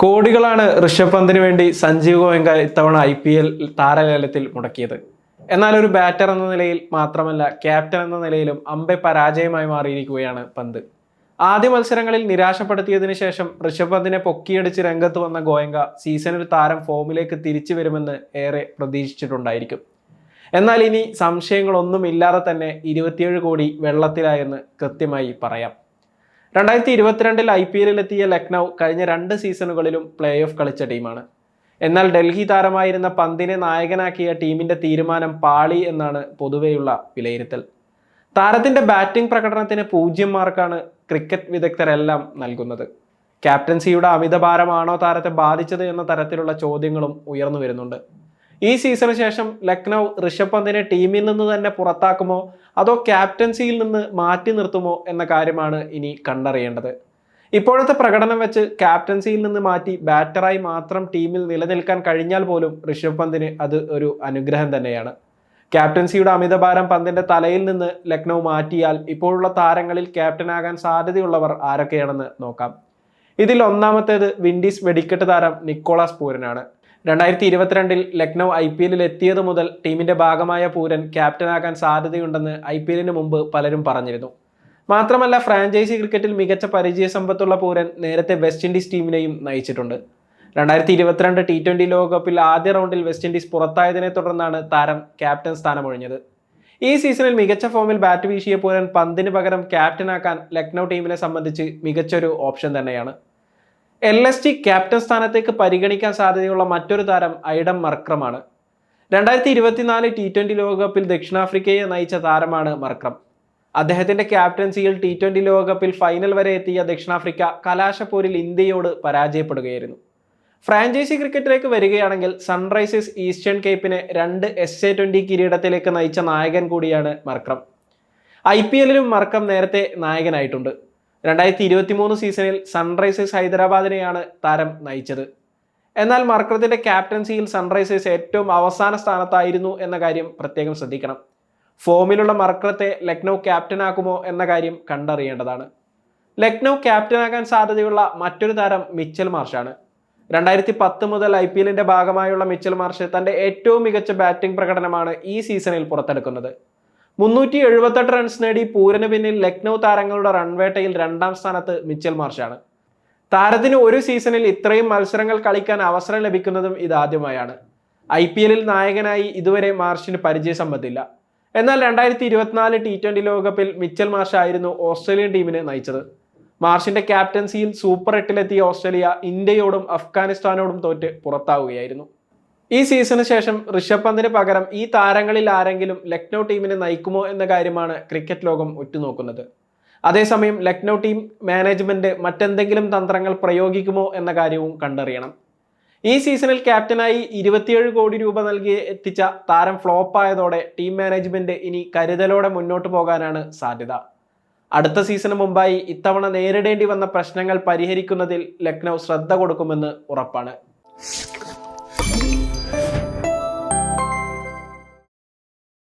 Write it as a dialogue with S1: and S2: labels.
S1: കോടികളാണ് ഋഷഭ് പന്തിന് വേണ്ടി സഞ്ജീവ് ഗോയങ്ക ഇത്തവണ I P L താരലേലത്തിൽ മുടക്കിയത്. എന്നാൽ ഒരു ബാറ്റർ എന്ന നിലയിൽ മാത്രമല്ല ക്യാപ്റ്റൻ എന്ന നിലയിലും അമ്പെ പരാജയമായി മാറിയിരിക്കുകയാണ് പന്ത്. ആദ്യ മത്സരങ്ങളിൽ നിരാശപ്പെടുത്തിയതിനു ശേഷം ഋഷഭ് പന്തിനെ പൊക്കിയടിച്ച് രംഗത്ത് വന്ന ഗോയങ്ക സീസണിൽ താരം ഫോമിലേക്ക് തിരിച്ചു വരുമെന്ന് ഏറെ പ്രതീക്ഷിച്ചിട്ടുണ്ടായിരിക്കും. എന്നാൽ ഇനി സംശയങ്ങളൊന്നുമില്ലാതെ തന്നെ ഇരുപത്തിയേഴ് കോടി വെള്ളത്തിലായെന്ന് കൃത്യമായി പറയാം. രണ്ടായിരത്തി ഇരുപത്തിരണ്ടിൽ ഐ പി എല്ലിലെത്തിയ ലക്നൗ കഴിഞ്ഞ രണ്ട് സീസണുകളിലും പ്ലേ ഓഫ് കളിച്ച ടീമാണ്. എന്നാൽ ഡൽഹി താരമായിരുന്ന പന്തിനെ നായകനാക്കിയ ടീമിന്റെ തീരുമാനം പാളി എന്നാണ് പൊതുവെയുള്ള വിലയിരുത്തൽ. താരത്തിന്റെ ബാറ്റിംഗ് പ്രകടനത്തിന് പൂജ്യം മാർക്കാണ് ക്രിക്കറ്റ് വിദഗ്ധരെല്ലാം നൽകുന്നത്. ക്യാപ്റ്റൻസിയുടെ അമിതഭാരമാണോ താരത്തെ ബാധിച്ചത് എന്ന തരത്തിലുള്ള ചോദ്യങ്ങളും ഉയർന്നു വരുന്നുണ്ട്. ഈ സീസണിന് ശേഷം ലക്നൗ ഋഷഭ് പന്തിനെ ടീമിൽ നിന്ന് തന്നെ പുറത്താക്കുമോ? അതോ ക്യാപ്റ്റൻസിയിൽ നിന്ന് മാറ്റി നിർത്തുമോ എന്ന കാര്യമാണ് ഇനി കണ്ടറിയേണ്ടത്. ഇപ്പോഴത്തെ പ്രകടനം വെച്ച് ക്യാപ്റ്റൻസിയിൽ നിന്ന് മാറ്റി ബാറ്ററായി മാത്രം ടീമിൽ നിലനിൽക്കാൻ കഴിഞ്ഞാൽ പോലും ഋഷഭ് പന്തിന് അത് ഒരു അനുഗ്രഹം തന്നെയാണ്. ക്യാപ്റ്റൻസിയുടെ അമിതഭാരം പന്തിന്റെ തലയിൽ നിന്ന് ലക്നൗ മാറ്റിയാൽ ഇപ്പോഴുള്ള താരങ്ങളിൽ ക്യാപ്റ്റനാകാൻ സാധ്യതയുള്ളവർ ആരൊക്കെയാണെന്ന് നോക്കാം. ഇതിൽ ഒന്നാമത്തേത് വിൻഡീസ് വെടിക്കെട്ട് താരം നിക്കോളാസ് പൂരനാണ്. രണ്ടായിരത്തി ഇരുപത്തിരണ്ടിൽ ലക്നൗ ഐ പി എല്ലിൽ എത്തിയത് മുതൽ ടീമിന്റെ ഭാഗമായ പൂരൻ ക്യാപ്റ്റനാകാൻ സാധ്യതയുണ്ടെന്ന് ഐ പി എല്ലിന് മുമ്പ് പലരും പറഞ്ഞിരുന്നു. മാത്രമല്ല ഫ്രാഞ്ചൈസി ക്രിക്കറ്റിൽ മികച്ച പരിചയ സമ്പത്തുള്ള പൂരൻ നേരത്തെ വെസ്റ്റ് ഇൻഡീസ് ടീമിനെയും നയിച്ചിട്ടുണ്ട്. രണ്ടായിരത്തി ഇരുപത്തിരണ്ട് ടി ട്വന്റി ലോകകപ്പിൽ ആദ്യ റൗണ്ടിൽ വെസ്റ്റ് ഇൻഡീസ് പുറത്തായതിനെ തുടർന്നാണ് താരം ക്യാപ്റ്റൻ സ്ഥാനമൊഴിഞ്ഞത്. ഈ സീസണിൽ മികച്ച ഫോമിൽ ബാറ്റ് വീശിയ പൂരൻ പന്തിന് പകരം ക്യാപ്റ്റനാക്കാൻ ലക്നൗ ടീമിനെ സംബന്ധിച്ച് മികച്ചൊരു ഓപ്ഷൻ തന്നെയാണ്. എൽ എസ് ടി ക്യാപ്റ്റൻ സ്ഥാനത്തേക്ക് പരിഗണിക്കാൻ സാധ്യതയുള്ള മറ്റൊരു താരം ഐഡം മർക്രമാണ്. രണ്ടായിരത്തി ഇരുപത്തിനാല് ടി ട്വന്റി ലോകകപ്പിൽ ദക്ഷിണാഫ്രിക്കയെ നയിച്ച താരമാണ് മർക്രം. അദ്ദേഹത്തിന്റെ ക്യാപ്റ്റൻസിയിൽ ടി ട്വന്റി ലോകകപ്പിൽ ഫൈനൽ വരെ എത്തിയ ദക്ഷിണാഫ്രിക്ക കലാശപ്പോരിൽ ഇന്ത്യയോട് പരാജയപ്പെടുകയായിരുന്നു. ഫ്രാഞ്ചൈസി ക്രിക്കറ്റിലേക്ക് വരികയാണെങ്കിൽ സൺറൈസേഴ്സ് ഈസ്റ്റേൺ കേപ്പിനെ രണ്ട് എസ് എ ട്വന്റി കിരീടത്തിലേക്ക് നയിച്ച നായകൻ കൂടിയാണ് മർക്രം. ഐ പി എല്ലിലും മർക്കം നേരത്തെ നായകനായിട്ടുണ്ട്. രണ്ടായിരത്തി ഇരുപത്തി മൂന്ന് സീസണിൽ സൺറൈസേഴ്സ് ഹൈദരാബാദിനെയാണ് താരം നയിച്ചത്. എന്നാൽ മർക്രത്തിന്റെ ക്യാപ്റ്റൻസിയിൽ സൺറൈസേഴ്സ് ഏറ്റവും അവസാന സ്ഥാനത്തായിരുന്നു എന്ന കാര്യം പ്രത്യേകം ശ്രദ്ധിക്കണം. ഫോമിലുള്ള മർക്കത്തെ ലക്നൗ ക്യാപ്റ്റനാക്കുമോ എന്ന കാര്യം കണ്ടറിയേണ്ടതാണ്. ലക്നൗ ക്യാപ്റ്റനാകാൻ സാധ്യതയുള്ള മറ്റൊരു താരം മിച്ചൽ മാർഷാണ്. രണ്ടായിരത്തി പത്ത് മുതൽ ഐ പി എല്ലിന്റെ ഭാഗമായുള്ള മിച്ചൽ മാർഷ് തന്റെ ഏറ്റവും മികച്ച ബാറ്റിംഗ് പ്രകടനമാണ് ഈ സീസണിൽ പുറത്തെടുക്കുന്നത്. മുന്നൂറ്റി എഴുപത്തെട്ട് റൺസ് നേടി പൂരന് പിന്നിൽ ലക്നൗ താരങ്ങളുടെ റൺവേട്ടയിൽ രണ്ടാം സ്ഥാനത്ത് മിച്ചൽ മാർഷാണ്. താരത്തിന് ഒരു സീസണിൽ ഇത്രയും മത്സരങ്ങൾ കളിക്കാൻ അവസരം ലഭിക്കുന്നതും ഇതാദ്യമായാണ്. ഐ പി എല്ലിൽ നായകനായി ഇതുവരെ മാർഷിന് പരിചയസമ്പത്തില്ല. എന്നാൽ രണ്ടായിരത്തി ഇരുപത്തിനാല് ടി ട്വന്റി ലോകകപ്പിൽ മിച്ചൽ മാർഷ് ആയിരുന്നു ഓസ്ട്രേലിയൻ ടീമിനെ നയിച്ചത്. മാർഷിന്റെ ക്യാപ്റ്റൻസിയിൽ സൂപ്പർ എട്ടിലെത്തിയ ഓസ്ട്രേലിയ ഇന്ത്യയോടും അഫ്ഗാനിസ്ഥാനോടും തോറ്റ് പുറത്താവുകയായിരുന്നു. ഈ സീസണിന് ശേഷം ഋഷഭ് പന്തിന് പകരം ഈ താരങ്ങളിൽ ആരെങ്കിലും ലക്നൗ ടീമിനെ നയിക്കുമോ എന്ന കാര്യമാണ് ക്രിക്കറ്റ് ലോകം ഉറ്റുനോക്കുന്നത്. അതേസമയം ലക്നൗ ടീം മാനേജ്മെന്റ് മറ്റെന്തെങ്കിലും തന്ത്രങ്ങൾ പ്രയോഗിക്കുമോ എന്ന കാര്യവും കണ്ടറിയണം. ഈ സീസണിൽ ക്യാപ്റ്റനായി ഇരുപത്തിയേഴ് കോടി രൂപ നൽകി എത്തിച്ച താരം ഫ്ലോപ്പായതോടെ ടീം മാനേജ്മെന്റ് ഇനി കരുതലോടെ മുന്നോട്ട് പോകാനാണ് സാധ്യത. അടുത്ത സീസണ് മുമ്പായി ഇത്തവണ നേരിടേണ്ടി വന്ന പ്രശ്നങ്ങൾ പരിഹരിക്കുന്നതിൽ ലക്നൗ ശ്രദ്ധ കൊടുക്കുമെന്ന് ഉറപ്പാണ്.